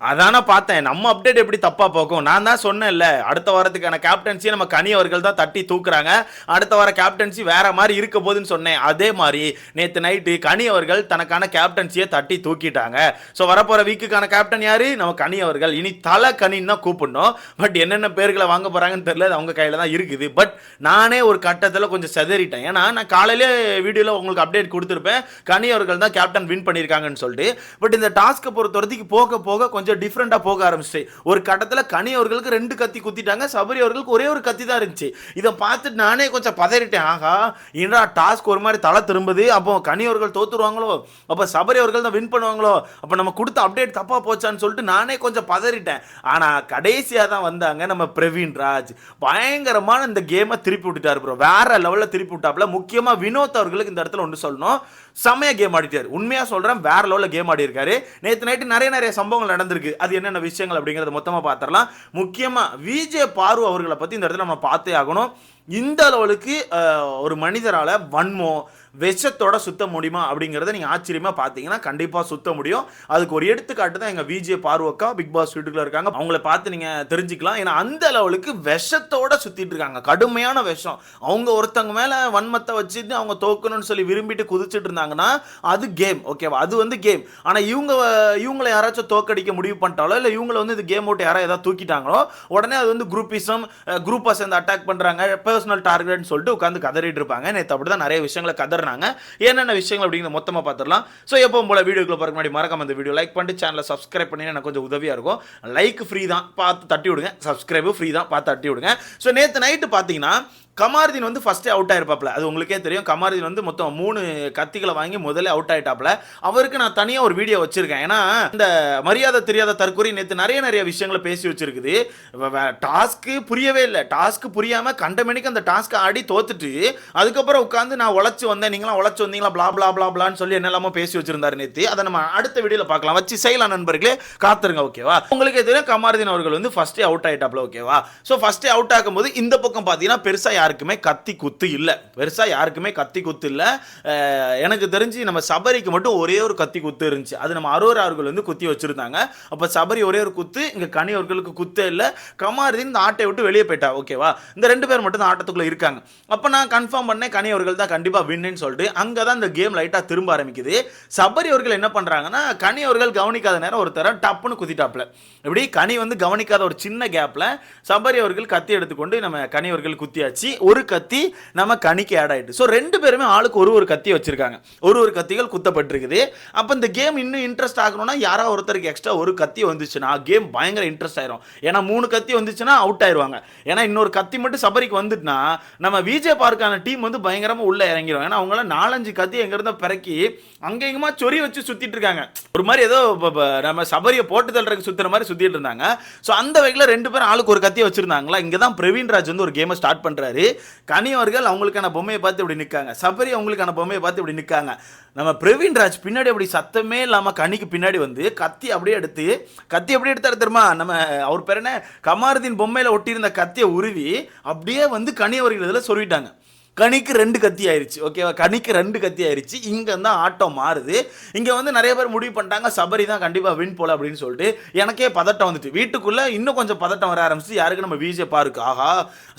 அதான பார்த்தேன். நம்ம அப்டேட் எப்படி தப்பாக போகும்? நான் தான் சொன்னேன்ல அடுத்த வாரத்துக்கான கேப்டன்சியை நம்ம கனி அவர்கள் தான் தட்டி தூக்குறாங்க. அடுத்த வார கேப்டன்சி வேற மாதிரி இருக்க போதுன்னு சொன்னேன். அதே மாதிரி நேற்று நைட்டு கனி அவர்கள் தனக்கான கேப்டன்சியை தட்டி தூக்கிட்டாங்க. ஸோ வரப்போகிற வீக்குக்கான கேப்டன் யார்? நம்ம கனி அவர்கள். இனி தலை கனின்னு தான் கூப்பிடணும். பட் என்னென்ன பேர்களை வாங்க போகிறாங்கன்னு தெரியல. அது அவங்க கையில் தான் இருக்குது. பட் நானே ஒரு கட்டத்தில் கொஞ்சம் செதறிட்டேன். ஏன்னா நான் காலையிலே வீடியோவில் உங்களுக்கு அப்டேட் கொடுத்துருப்பேன். கனி அவர்கள் தான் கேப்டன் வின் பண்ணியிருக்காங்கன்னு சொல்லிட்டு. பட் இந்த டாஸ்க்கை பொறுத்த வரைக்கும் போக போக கொஞ்சம் கொஞ்சம் டிஃப்ரெண்ட்டாக போக ஆரம்பிச்சு ஒரு கட்டத்தில் கனி அவர்களுக்கு ரெண்டு கத்தி குத்திட்டாங்க சபரி அவர்களுக்கு ஒரே ஒரு கத்தி தான் இருந்துச்சு. இதை பார்த்துட்டு நானே கொஞ்சம் பதறிட்டேன். ஆகா என்னடா டாஸ்க் ஒரு மாதிரி தலை திரும்புது? அப்போ கனி அவர்கள் தோத்துருவாங்களோ? அப்போ சபரி அவர்கள் தான் வின் பண்ணுவாங்களோ? அப்போ நம்ம கொடுத்த அப்டேட் தப்பாக போச்சான்னு சொல்லிட்டு நானே கொஞ்சம் பதறிட்டேன். ஆனால் கடைசியாக தான் வந்தாங்க நம்ம பிரவீன் ராஜ். பயங்கரமான இந்த கேமை திருப்பி விட்டுட்டார் ப்ரோ வேற லெவலில் திருப்பி விட்டாப்புல. முக்கியமாக வினோத் அவர்களுக்கு இந்த இடத்துல ஒன்று சொல்லணும். செமையாக கேம் ஆடிட்டார். உண்மையாக சொல்கிறேன் வேற லெவலில் கேம் ஆடி இருக்காரு நேற்று நைட்டு நிறைய நிறைய சம்பவங்கள் நடந்திருக்கு அது என்னென்ன விஷயங்கள் அப்படிங்கிறத மொத்தமாக பார்த்துடலாம் முக்கியமாக விஜே பாரு அவர்களை பற்றி இந்த இடத்துல நம்ம பார்த்தே ஆகணும். இந்த அளவுக்கு ஒரு மனிதரால் வன்மம் விஷத்தோட சுத்த முடியுமா அப்படிங்கிறத நீங்கள் ஆச்சரியமாக பார்த்தீங்கன்னா கண்டிப்பாக சுத்த முடியும். அதுக்கு ஒரு எடுத்துக்காட்டு தான் எங்கள் விஜே பார்வக்கா பிக் பாஸ் வீட்டுக்குள்ள இருக்காங்க. அவங்கள பார்த்து நீங்கள் தெரிஞ்சுக்கலாம். ஏன்னா அந்த லெவலுக்கு விஷத்தோட சுற்றிட்டு இருக்காங்க. கடுமையான விஷம். அவங்க ஒருத்தவங்க மேலே வன்மத்தை வச்சுட்டு அவங்க தோக்கணும்னு சொல்லி விரும்பிட்டு குதிச்சுட்டு இருந்தாங்கன்னா அது கேம் ஓகேவா அது வந்து கேம் ஆனால் இவங்க இவங்களை யாராச்சும் தோக்கடிக்க முடிவு பண்ணிட்டாலோ இல்லை இவங்களை வந்து இந்த கேம் விட்டு யாராவது ஏதாவது தூக்கிட்டாங்களோ உடனே அது வந்து குரூப்பிசம் குரூப்பாக சேர்ந்து அட்டாக் பண்ணுறாங்க பர்சனல் டார்கெட்னு சொல்லிட்டு உட்காந்து கதறிட்டு இருப்பாங்க. நேற்று அப்படி தான் நிறைய விஷயங்களை கதறினாங்க என்னென்ன விஷயங்கள் அப்படிங்கிற மொத்தமாக பார்த்துடலாம். ஸோ எப்பவும் போல வீடியோக்குள்ள பார்க்க முன்னாடி மறக்காம இந்த வீடியோ லைக் பண்ணிட்டு சேனலை சப்ஸ்கிரைப் பண்ணி எனக்கு கொஞ்சம் உதவியாக இருக்கும். லைக் ஃப்ரீ தான் பார்த்து தட்டி விடுங்க சப்ஸ்கிரைபு ஃப்ரீ தான் பார்த்து தட்டி விடுங்க ஸோ நேற்று நைட்டு பார்த்தீங்கன்னா கமார்தீன் வந்து ஃபஸ்ட்டே அவுட் ஆயிருப்பாப்ல அது உங்களுக்கே தெரியும். கமார்தீன் வந்து மொத்தம் மூணு கத்திகளை வாங்கி முதல்ல அவுட் ஆயிட்டாப்ல அவருக்கு நான் தனியாக ஒரு வீடியோ வச்சிருக்கேன். ஏன்னா இந்த மரியாதை தெரியாத தற்கொலை நேற்று நிறைய நிறைய விஷயங்களை பேசி வச்சிருக்குது. டாஸ்க்கு புரியவே இல்லை. டாஸ்க்கு புரியாமல் கண்டமணிக்கு அந்த டாஸ்க்கை ஆடி தோத்துட்டு அதுக்கப்புறம் உட்காந்து நான் உழைச்சி வந்தேன். நீங்களாம் உழைச்சி வந்தீங்களா? ப்ளா ப்ளா ப்ளா பிளான்னு சொல்லி என்னெல்லாமோ பேசி வச்சிருந்தாரு நேற்று அதை நம்ம அடுத்த வீடியோவில் பார்க்கலாம். வச்சு செய்யலாம் நண்பர்களே. காத்துருங்க ஓகேவா உங்களுக்கே தெரியும் கமாருதீன் அவர்கள் வந்து ஃபஸ்ட்டே அவுட் ஆயிட்டாப்ல ஓகேவா ஸோ ஃபஸ்ட்டே அவுட் ஆகும்போது இந்த பக்கம் பார்த்தீங்கன்னா பெருசாக யாருக்குமே கத்தி குத்து இல்லை. பெருசாக யாருக்குமே கத்தி குத்து இல்லை. எனக்கு தெரிஞ்சு நம்ம சபரிக்கு மட்டும் ஒரே ஒரு கத்தி குத்து இருந்துச்சு. அது நம்ம அரோரா அவர்கள் வந்து குத்தி வச்சுருந்தாங்க. அப்போ சபரி ஒரே ஒரு குத்து இங்கே கனி அவர்களுக்கு குத்தே இல்லை. கமாருதீன் இந்த ஆட்டை விட்டு வெளியே போயிட்டா. ஓகேவா இந்த ரெண்டு பேர் மட்டும் தான் ஆட்டத்துக்குள்ளே இருக்காங்க. அப்போ நான் கன்ஃபார்ம் பண்ணேன் கனி அவர்கள் தான் கண்டிப்பாக வின்னு சொல்லிட்டு அங்கே தான் இந்த கேம் லைட்டாக திரும்ப ஆரம்பிக்குது. சபரி அவர்கள் என்ன பண்ணுறாங்கன்னா கனி அவர்கள் கவனிக்காத நேரம் ஒருத்தர டப்புன்னு குத்திட்டாப்ல இப்படி கனி வந்து கவனிக்காத ஒரு சின்ன கேப்பில் சபரி அவர்கள் கத்தி எடுத்துக்கொண்டு நம்ம கனி அவர்கள் குத்தியாச்சு. ஒரு கத்தி நம்ம கணிக்கு ஆட் ஆகிட்டு ஸோ ரெண்டு பேருமே ஆளுக்கு ஒரு ஒரு கத்தி வச்சுருக்காங்க. ஒரு ஒரு கத்திகள் குத்தப்பட்டிருக்குது. அப்போ இந்த கேம் இன்னும் இன்ட்ரெஸ்ட் ஆகணும்னா யாராவது ஒருத்தருக்கு எக்ஸ்ட்ரா ஒரு கத்தி வந்துச்சுன்னா கேம் பயங்கர இன்ட்ரெஸ்ட் ஆயிரும். ஏன்னா மூணு கத்தி வந்துச்சுன்னா அவுட் ஆயிடுவாங்க ஏன்னா இன்னொரு கத்தி மட்டும் சபரிக்கு வந்துட்டுனா நம்ம விஜய் பார்க்கான டீம் வந்து பயங்கரமாக உள்ளே இறங்கிடும் ஏன்னா அவங்களாம் நாலஞ்சு கத்தி எங்கேருந்து பிறக்கி அங்கேயுமா சொறி வச்சு சுற்றிட்டு இருக்காங்க. ஒரு மாதிரி ஏதோ நம்ம சபரியை போட்டு தள்ளுறதுக்கு சுற்றுற மாதிரி சுற்றிட்டு இருந்தாங்க. ஸோ அந்த வகையில் ரெண்டு பேரும் ஆளுக்கு ஒரு கத்தியை வச்சுருந்தாங்களா? இங்கே தான் பிரவீன் ராஜ் வந்து ஒரு கேமை ஸ்டார்ட் பண்ணுறாரு பண்றாரு கனி அவர்கள் அவங்களுக்கான பொம்மையை பார்த்து இப்படி நிற்காங்க சபரி அவங்களுக்கான பொம்மையை பார்த்து இப்படி நிற்காங்க நம்ம பிரவீன் ராஜ் பின்னாடி அப்படி சத்தமே இல்லாமல் கனிக்கு பின்னாடி வந்து கத்தி அப்படியே எடுத்து கத்தி அப்படியே எடுத்தாரு தெரியுமா? நம்ம அவர் பேர் என்ன? கமாருதீன் பொம்மையில் ஒட்டியிருந்த கத்தியை உருவி அப்படியே வந்து கனி அவர்கள் இதில் சொல்லிட்டாங்க. கணிக்கு ரெண்டு கத்தி ஆயிருச்சு ஓகேவா கணிக்கு ரெண்டு கத்தி ஆயிருச்சு. இங்கே தான் ஆட்டம் மாறுது. இங்கே வந்து நிறைய பேர் முடிவு பண்ணிட்டாங்க சபரி தான் கண்டிப்பாக வின் போல அப்படின்னு சொல்லிட்டு எனக்கே பதட்டம் வந்துட்டு. வீட்டுக்குள்ளே இன்னும் கொஞ்சம் பதட்டம் வர ஆரம்பிச்சு யாருக்கு நம்ம விஜய் பாருக்கு? ஆஹா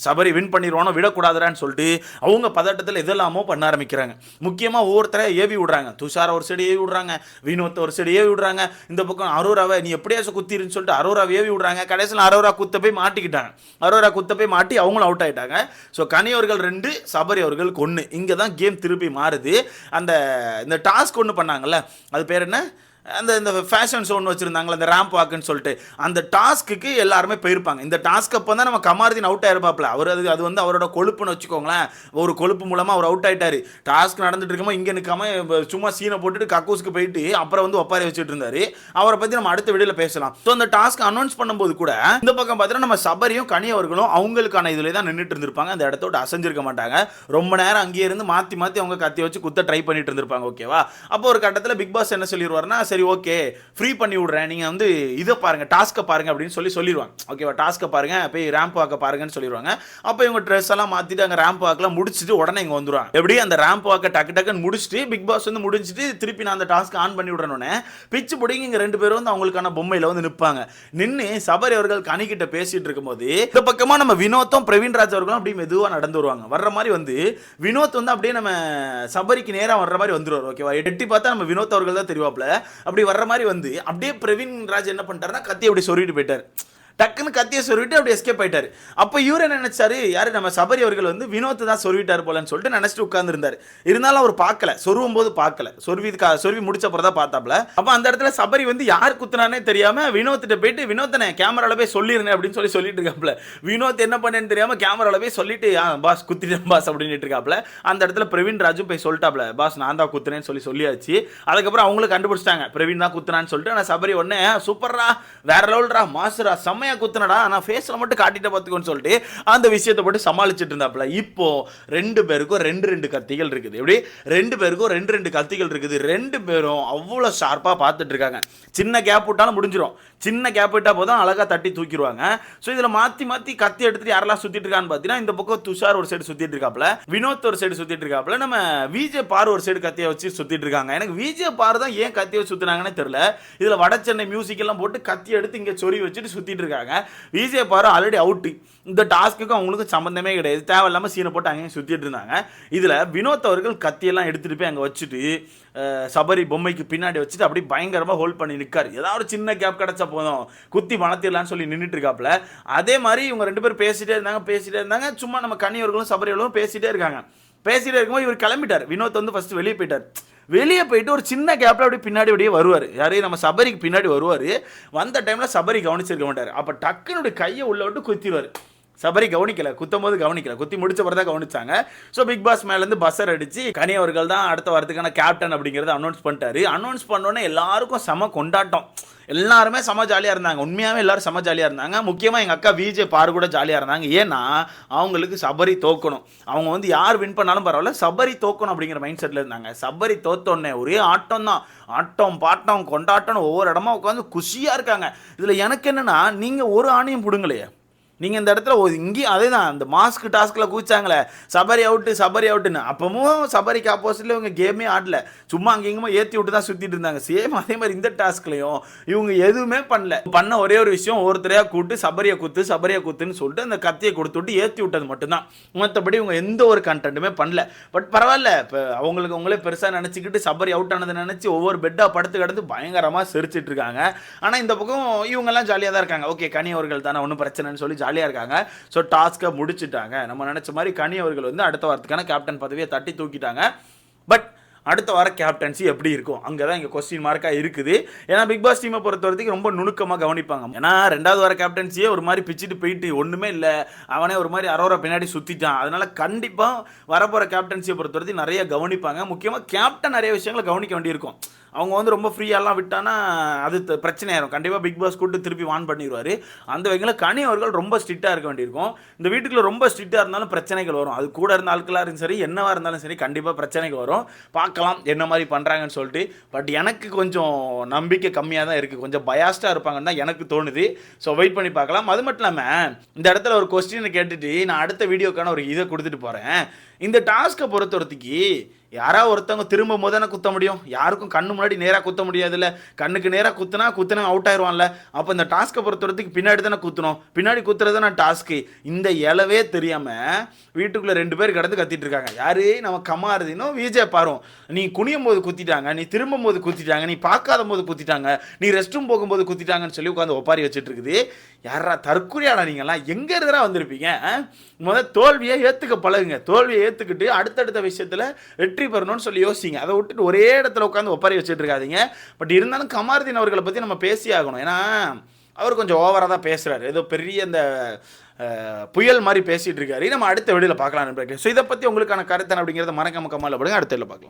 சபரி வின் பண்ணிடுவானோ விடக்கூடாதுடான்னு சொல்லிட்டு அவங்க பதட்டத்தில் எதெல்லாமோ பண்ண ஆரம்பிக்கிறாங்க. முக்கியமாக ஒவ்வொருத்தரை ஏவி விடுறாங்க. துஷாரை ஒரு சைடு ஏவி விடுறாங்க வினோத்தை ஒரு சைடு ஏவி விடுறாங்க இந்த பக்கம் அரோராவை நீ எப்படியாச்சும் குத்திருன்னு சொல்லிட்டு அரோராவை ஏவி விடுறாங்க. கடைசியில் அரோரா குத்த போய் மாட்டிக்கிட்டாங்க. அரோரா குத்த போய் மாட்டி அவங்களும் அவுட் ஆயிட்டாங்க. ஸோ கனியவர்கள் ரெண்டு சபரி அவர்களுக்கு ஒன்று இங்கே தான் கேம் திருப்பி மாறுது. அந்த இந்த டாஸ்க் ஒன்று பண்ணாங்கல்ல அது பேர் என்ன? அந்த இந்த ஃபேஷன் ஷோன்னு வச்சுருந்தாங்களே அந்த ரேம்ப் வாக்குன்னு சொல்லிட்டு அந்த டாஸ்க்குக்கு எல்லாருமே போயிருப்பாங்க. இந்த டாஸ்க் அப்போ தான் நம்ம கமாருதீன் அவுட் ஆயிருப்பாப்ல அவர் அது அது வந்து அவரோட கொழுப்புன்னு வச்சுக்கோங்களேன். ஒரு கொழுப்பு மூலமாக அவர் அவுட் ஆயிட்டாரு. டாஸ்க் நடந்துட்டு இருக்கமா இங்கே நிற்காம சும்மா சீனை போட்டுட்டு கக்கூஸ்க்கு போயிட்டு அப்புறம் வந்து ஒப்பாரி வச்சுட்டு இருந்தார். அவரை பற்றி நம்ம அடுத்த வீடியோவில் பேசலாம். ஸோ அந்த டாஸ்க் அனௌன்ஸ் பண்ணும்போது கூட இந்த பக்கம் பார்த்தீங்கன்னா நம்ம சபரியும் கனி அவர்களும் அவங்களுக்கான இதில் தான் நின்றுட்டு இருந்திருப்பாங்க. அந்த இடத்தோட அசைஞ்சிருக்க மாட்டாங்க. ரொம்ப நேரம் அங்கேயே இருந்து மாற்றி மாற்றி அவங்க கத்தி வச்சு குத்த ட்ரை பண்ணிட்டு இருந்திருப்பாங்க. ஓகேவா அப்போ ஒரு கட்டத்தில் பிக் பாஸ் என்ன சொல்லிடுவார்னா சரி சரி ஓகே ஃப்ரீ பண்ணி விடுறேன். நீங்கள் வந்து இதை பாருங்க டாஸ்க்கை பாருங்க அப்படின்னு சொல்லி சொல்லிடுவாங்க ஓகேவா டாஸ்க்கை பாருங்க போய் ரேம்ப் வாக்க பாருங்கன்னு சொல்லிடுவாங்க அப்போ இவங்க ட்ரெஸ் எல்லாம் மாற்றிட்டு அங்கே ரேம்ப் வாக்கெல்லாம் முடிச்சுட்டு உடனே இங்கே வந்துடுவாங்க எப்படி? அந்த ரேம்ப் வாக்க டக்கு டக்குன்னு முடிச்சுட்டு பிக் பாஸ் வந்து முடிச்சுட்டு திருப்பி நான் அந்த டாஸ்க் ஆன் பண்ணி விடணுன்னே பிச்சு பிடிங்க இங்கே ரெண்டு பேரும் வந்து அவங்களுக்கான பொம்மையில் வந்து நிற்பாங்க நின்று சபரி அவர்கள் கனிக்கிட்ட பேசிட்டு இருக்கும்போது இந்த பக்கமாக நம்ம வினோத்தும் பிரவீன் ராஜ் அவர்களும் அப்படியே மெதுவாக நடந்து வருவாங்க. வர்ற மாதிரி வந்து வினோத் வந்து அப்படியே நம்ம சபரிக்கு நேராக வர்ற மாதிரி வந்துருவார். ஓகேவா எட்டி பார்த்தா நம்ம வினோத் அவர்கள் தான் தெரிவாப்ல அப்படி வர்ற மாதிரி வந்து அப்படியே பிரவீன் ராஜ் என்ன பண்ணிட்டாருன்னா கத்தி அப்படி சொல்லிட்டு போயிட்டார். டக்குன்னு கத்தியை சொருவிட்டு அப்படி எஸ்கேப் ஆயிட்டாரு. அப்போ இவர் என்ன நினைச்சாரு? யாரு? நம்ம சபரி அவர்கள் வந்து வினோத் தான் சொருவிட்டார் போலன்னு சொல்லிட்டு நினைச்சிட்டு உட்கார்ந்துருந்தாரு. இருந்தாலும் அவர் பார்க்கல. சொருவும் போது பார்க்கல சொருவி சொருவி முடிச்சப்பறம் தான் பார்த்தாப்ல அப்போ அந்த இடத்துல சபரி வந்து யார் குத்துனானே தெரியாம வினோத்திட்ட போயிட்டு வினோத்தனை கேமரால போய் சொல்லிருந்தேன் அப்படின்னு சொல்லி சொல்லிட்டு இருக்காப்ல வினோத் என்ன பண்ணேன்னு தெரியாம கேமரால போய் சொல்லிட்டு "ஆ, பாஸ் குத்திட்டேன் பாஸ் அப்படின்னு இருக்காப்ல அந்த இடத்துல பிரவீன் ராஜும் போய் சொல்லிட்டாப்ல பாஸ் நான் தான் குத்துனேன்னு சொல்லி சொல்லியாச்சு. அதுக்கப்புறம் அவங்களும் கண்டுபிடிச்சிட்டாங்க. பிரவீன் தான் குத்துனான்னு சொல்லிட்டு ஆனால் சபரி ஒன்னே சூப்பர்ரா வேற லெவல்ரா மாசுரா செம்மையாக குத்துனடா. நான் ஃபேஸில் மட்டும் காட்டிட்டு பார்த்துக்கோன்னு சொல்லிட்டு அந்த விஷயத்தை போட்டு சமாளிச்சுட்டு இருந்தாப்புல. இப்போ ரெண்டு பேருக்கும் ரெண்டு ரெண்டு கத்திகள் இருக்குது. எப்படி? ரெண்டு பேருக்கும் ரெண்டு ரெண்டு கத்திகள் இருக்குது. ரெண்டு பேரும் அவ்வளோ ஷார்ப்பாக பார்த்துட்டு இருக்காங்க. சின்ன கேப் விட்டாலும் முடிஞ்சிடும் சின்ன கேப் விட்டா போதும் அழகாக தட்டி தூக்கிடுவாங்க. ஸோ இதில் மாற்றி மாற்றி கத்தி எடுத்துட்டு யாரெல்லாம் சுற்றிட்டு இருக்கான்னு பார்த்தீங்கன்னா இந்த பக்கம் துஷார் ஒரு சைடு சுற்றிட்டு இருக்காப்புல. வினோத் ஒரு சைடு சுற்றிட்டு இருக்காப்புல. நம்ம விஜய் பார் ஒரு சைடு கத்தியை வச்சு சுற்றிட்டு இருக்காங்க. எனக்கு விஜே பார் தான் ஏன் கத்தியை வச்சு தெரியல. இதில் வட சென்னை மியூசிக் எல்லாம் போட்டு கத்தி எடுத்து இங்கே சொறி வச்சுட்டு சுற்றிட்டு இருக்காங்க. விஜே பாரு ஆல்ரெடி அவுட்டு இந்த டாஸ்க்குக்கும் அவங்களுக்கும் சம்மந்தமே கிடையாது. தேவையில்லாமல் சீனை போட்டு அங்கேயும் சுற்றிட்டு இருந்தாங்க. இதில் வினோத் அவர்கள் கத்தியெல்லாம் எடுத்துகிட்டு போய் அங்கே வச்சுட்டு சபரி பொம்மைக்கு பின்னாடி வச்சுட்டு அப்படியே பயங்கரமாக ஹோல்ட் பண்ணி நிற்காரு ஏதாவது ஒரு சின்ன கேப் கிடச்சா போதும். குத்தி வளர்த்திடலான்னு சொல்லி நின்றுட்டு இருக்காப்புல அதே மாதிரி இவங்க ரெண்டு பேரும் பேசிகிட்டே இருந்தாங்க பேசிகிட்டே இருந்தாங்க. சும்மா நம்ம கனியவர்களும் சபரியவர்களும் பேசிகிட்டே இருக்காங்க. பேசிகிட்டே இருக்கும்போது இவர் கிளம்பிட்டார். வினோத் வந்து ஃபஸ்ட்டு வெளியே போயிட்டார். வெளியே போயிட்டு ஒரு சின்ன கேப்பில் அப்படியே பின்னாடி அப்படியே வருவார். யாரையும் நம்ம சபரிக்கு பின்னாடி வருவார். வந்த டைமில் சபரி கவனிச்சிருக்க மாட்டார். அப்போ டக்குனுடைய கையை உள்ள விட்டு குத்திடுவார் சபரி கவனிக்கல குத்தும் போது கவனிக்கல. குத்தி முடிச்ச பிறகு தான் கவனிச்சாங்க. ஸோ பிக் பாஸ் மேலேருந்து பஸ்ஸர் அடிச்சு கனி அவர்கள் தான் அடுத்த வாரத்துக்கான கேப்டன் அப்படிங்கிறத அனௌன்ஸ் பண்ணிட்டாரு. அனௌன்ஸ் பண்ணோன்னே எல்லாருக்கும் செம கொண்டாட்டம். எல்லாருமே செம ஜாலியாக இருந்தாங்க. உண்மையாகவே எல்லாரும் செம ஜாலியாக இருந்தாங்க. முக்கியமாக எங்கள் அக்கா விஜே பாரு கூட ஜாலியாக இருந்தாங்க. ஏன்னா அவங்களுக்கு சபரி தோக்கணும். அவங்க வந்து யார் வின் பண்ணாலும் பரவாயில்ல சபரி தோக்கணும் அப்படிங்கிற மைண்ட் செட்டில் இருந்தாங்க. சபரி தோத்தோடனே ஒரே ஆட்டம் தான். ஆட்டம் பாட்டம் கொண்டாட்டம் ஒவ்வொரு இடமா உட்காந்து குஷியாக இருக்காங்க. இதில் எனக்கு என்னென்னா நீங்கள் ஒரு ஆணையும் பிடுங்கலையே. நீங்கள் இந்த இடத்துல இங்கேயும் அதே தான் அந்த மாஸ்க் டாஸ்கில் கூச்சாங்களே சபரி அவுட்டு சபரி அவுட்டுன்னு அப்பவும் சபரிக்கு ஆப்போசிட்டில் இவங்க கேமே ஆடல. சும்மா அங்கே இங்கேயுமா ஏற்றி விட்டு தான் சுற்றிட்டு இருந்தாங்க. சேம் அதே மாதிரி இந்த டாஸ்க்லையும் இவங்க எதுவுமே பண்ணல. பண்ண ஒரே ஒரு விஷயம் ஒருத்தரையாக கூட்டு சபரியை குத்து சபரியை குத்துன்னு சொல்லிட்டு அந்த கத்தியை கொடுத்து விட்டு ஏற்றி விட்டது மட்டும்தான். மற்றபடி இவங்க எந்த ஒரு கண்டென்ட்டுமே பண்ணல. பட் பரவாயில்ல இப்போ அவங்களுக்கு அவங்களே பெருசாக நினச்சிக்கிட்டு சபரி அவுட் ஆனதை நினச்சி ஒவ்வொரு பெட்டாக படுத்து கிடந்து பயங்கரமாக சிரிச்சிட்டு இருக்காங்க. ஆனால் இந்த பக்கம் இவங்கெல்லாம் ஜாலியாக தான் இருக்காங்க. ஓகே கனி அவர்கள் தானே ஒன்றும் பிரச்சனைன்னு சொல்லி ஜாலியாக இருக்காங்க. ஸோ டாஸ்க்கை முடிச்சிட்டாங்க. நம்ம நினச்ச மாதிரி கனி அவர்கள் வந்து அடுத்த வாரத்துக்கான கேப்டன் பதவியை தட்டி தூக்கிட்டாங்க. பட் அடுத்த வார கேப்டன்சி எப்படி இருக்கும்? அங்கே தான் இங்கே கொஸ்டின் மார்க்காக இருக்குது. ஏன்னா பிக் பாஸ் டீமை பொறுத்த வரைக்கும் ரொம்ப நுணுக்கமாக கவனிப்பாங்க. ஏன்னா ரெண்டாவது வார கேப்டன்சியே ஒரு மாதிரி பிச்சுட்டு போயிட்டு ஒன்றுமே இல்லை. அவனே ஒரு மாதிரி அரோரா பின்னாடி சுற்றிட்டான் அதனால் கண்டிப்பாக வரப்போகிற கேப்டன்சியை பொறுத்த வரைக்கும் நிறைய கவனிப்பாங்க. முக்கியமாக கேப்டன் நிறைய விஷயங்களை கவனிக்க வேண்டியிருக்கும். அவங்க வந்து ரொம்ப ஃப்ரீயாலாம் விட்டானா அது பிரச்சனை ஆயிரும் கண்டிப்பாக பிக் பாஸ் கூட்டு திருப்பி வான் பண்ணிடுவார் அந்த வகையில் கனி அவர்கள் ரொம்ப ஸ்ட்ரிக்டாக இருக்க வேண்டியிருக்கும். இந்த வீட்டுக்குள்ள ரொம்ப ஸ்ட்ரிக்டாக இருந்தாலும் பிரச்சனைகள் வரும். அது கூட இருந்த ஆட்களாக இருந்தாலும் சரி என்னவாக இருந்தாலும் சரி கண்டிப்பாக பிரச்சனைகள் வரும். பார்க்கலாம் என்ன மாதிரி பண்ணுறாங்கன்னு சொல்லிட்டு. பட் எனக்கு கொஞ்சம் நம்பிக்கை கம்மியாக தான் இருக்குது கொஞ்சம் பயாஸ்டாக இருப்பாங்கன்னு தான் எனக்கு தோணுது. ஸோ வெயிட் பண்ணி பார்க்கலாம். அது மட்டும் இல்லாமல் இந்த இடத்துல ஒரு கொஸ்டினை கேட்டுட்டு நான் அடுத்த வீடியோக்கான ஒரு இதை கொடுத்துட்டு போகிறேன் இந்த டாஸ்க்கை பொறுத்தவரைக்கு யாராவது ஒருத்தவங்க திரும்பும் போது தானே குத்த முடியும்? யாருக்கும் கண்ணு முன்னாடி நேராக குத்த முடியாதுல்ல. கண்ணுக்கு நேராக குத்துனா குத்துனா அவுட் ஆயிடுவான்ல அப்போ இந்த டாஸ்க்கை பொறுத்தவரைக்கு பின்னாடி தானே குத்தணும். பின்னாடி குத்துறது தானே டாஸ்க்கு இந்த இலவே தெரியாமல் வீட்டுக்குள்ளே ரெண்டு பேர் கிடந்து கத்திட்டு இருக்காங்க. யாரு? நம்ம கமாருதினோ விஜய் பாரும் நீ குனியும் போது குத்திட்டாங்க நீ திரும்பும் போது குத்திட்டாங்க நீ பார்க்காத போது குத்திட்டாங்க நீ ரெஸ்ட் ரூம் போகும்போது குத்திட்டாங்கன்னு சொல்லி உட்காந்து ஒப்பாரி வச்சுட்டு இருக்குது யாரா தற்கொலையாடா நீங்களாம் எங்கே இருந்தா வந்திருப்பீங்க முதல் தோல்வியை ஏற்றுக்க பழகுங்க. தோல்வியை ஏற்றுக்கிட்டு அடுத்தடுத்த விஷயத்தில் வெற்றி பெறணும்னு சொல்லி யோசிங்க. அதை விட்டுட்டு ஒரே இடத்துல உட்காந்து ஒப்பாரி வச்சுட்டு இருக்காதிங்க. பட் இருந்தாலும் கமாருதீன் அவர்களை பற்றி நம்ம பேசி ஆகணும். ஏன்னா அவர் கொஞ்சம் ஓவராக தான் பேசுகிறாரு ஏதோ பெரிய அந்த புயல் மாதிரி பேசிகிட்டு இருக்காரு. நம்ம அடுத்த வெளியில் பார்க்கலாம் ஸோ இதை பற்றி உங்களுக்கான கருத்தன் அப்படிங்கிறத மறக்காம கமால படுங்க. அடுத்த வெளியில் பார்க்கலாம்.